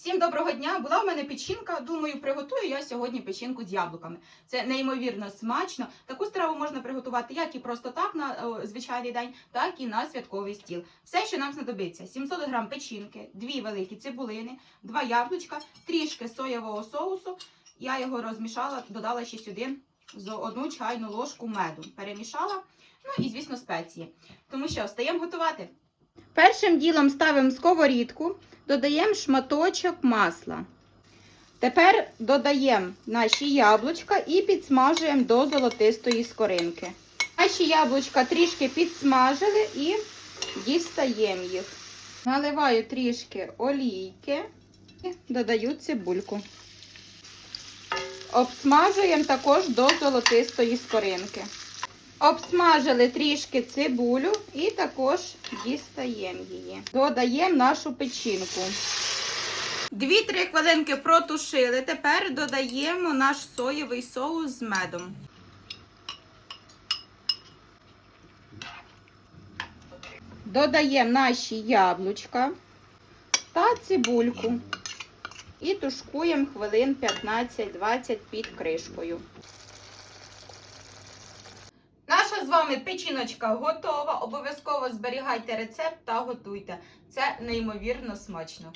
Всім доброго дня! Була в мене печінка. Думаю, приготую я сьогодні печінку з яблуками. Це неймовірно смачно. Таку страву можна приготувати як і просто так на звичайний день, так і на святковий стіл. Все, що нам знадобиться: 700 грам печінки, дві великі цибулини, два яблучка, трішки соєвого соусу. Я його розмішала, додала ще сюди з одну чайну ложку меду. Перемішала. Ну і, звісно, спеції. Тому що стаємо готувати. Першим ділом ставимо сковорідку, додаємо шматочок масла. Тепер додаємо наші яблучка і підсмажуємо до золотистої скоринки. Наші яблучка трішки підсмажили і дістаємо їх. Наливаю трішки олійки і додаю цибульку. Обсмажуємо також до золотистої скоринки. Обсмажили трішки цибулю і також дістаємо її. Додаємо нашу печінку. 2-3 хвилинки протушили. Тепер додаємо наш соєвий соус з медом. Додаємо наші яблучка та цибульку. І тушкуємо хвилин 15-20 під кришкою. Вами печіночка готова. Обов'язково зберігайте рецепт та готуйте. Це неймовірно смачно.